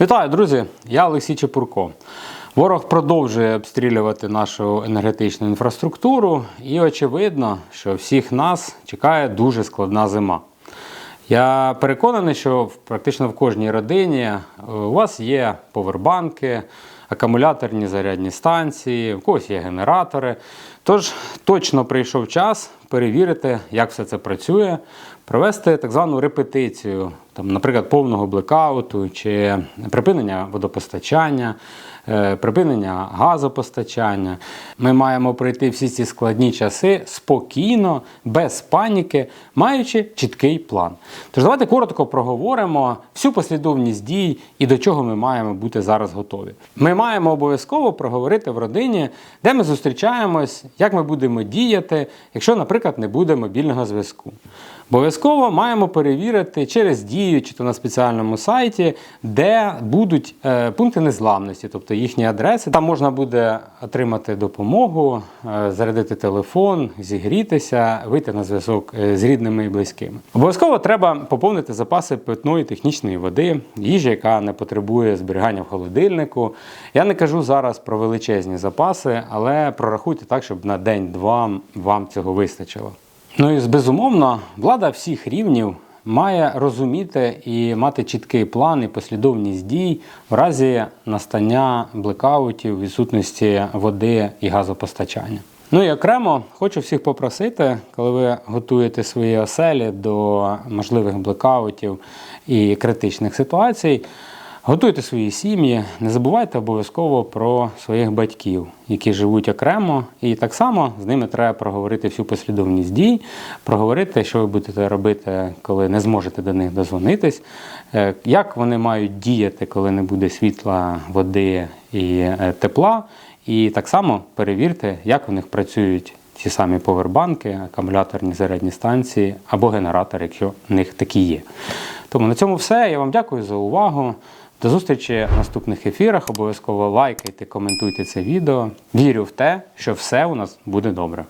Вітаю, друзі! Я Олексій Чепурко. Ворог продовжує обстрілювати нашу енергетичну інфраструктуру, і очевидно, що всіх нас чекає дуже складна зима. Я переконаний, що практично в кожній родині е, у вас є повербанки, акумуляторні зарядні станції, у когось є генератори. Тож точно прийшов час перевірити, як все це працює, провести так звану репетицію, там, наприклад, повного блекауту чи припинення водопостачання, е, припинення газопостачання. Ми маємо пройти всі ці складні часи спокійно, без паніки, маючи чіткий план. Тож давайте коротко проговоримо всю послідовність дій і до чого ми маємо бути зараз готові. Ми маємо обов'язково проговорити в родині, де ми зустрічаємось, як ми будемо діяти, якщо, наприклад, не буде мобільного зв'язку. Обов'язково маємо перевірити через дію, чи то на спеціальному сайті, де будуть е, пункти незламності, тобто їхні адреси. Там можна буде отримати допомогу, е, зарядити телефон, зігрітися, вийти на зв'язок е, з рідними і близькими. Обов'язково треба поповнити запаси питної технічної води, їжі, яка не потребує зберігання в холодильнику. Я не кажу зараз про величезні запаси, але прорахуйте так, щоб на день-два вам цього вистачило. Ну і безумовно, влада всіх рівнів має розуміти і мати чіткий план і послідовність дій в разі настання блекаутів, відсутності води і газопостачання. Ну і окремо хочу всіх попросити, коли ви готуєте свої оселі до можливих блекаутів і критичних ситуацій. Готуйте свої сім'ї, не забувайте обов'язково про своїх батьків, які живуть окремо, і так само з ними треба проговорити всю послідовність дій, проговорити, що ви будете робити, коли не зможете до них дозвонитись, е, як вони мають діяти, коли не буде світла, води і е, тепла. І так само перевірте, як у них працюють ті самі повербанки, акумуляторні зарядні станції або генератори, якщо в них такі є. Тому на цьому все. Я вам дякую за увагу. До зустрічі в наступних ефірах. Обов'язково лайкайте, коментуйте це відео. Вірю в те, що все у нас буде добре.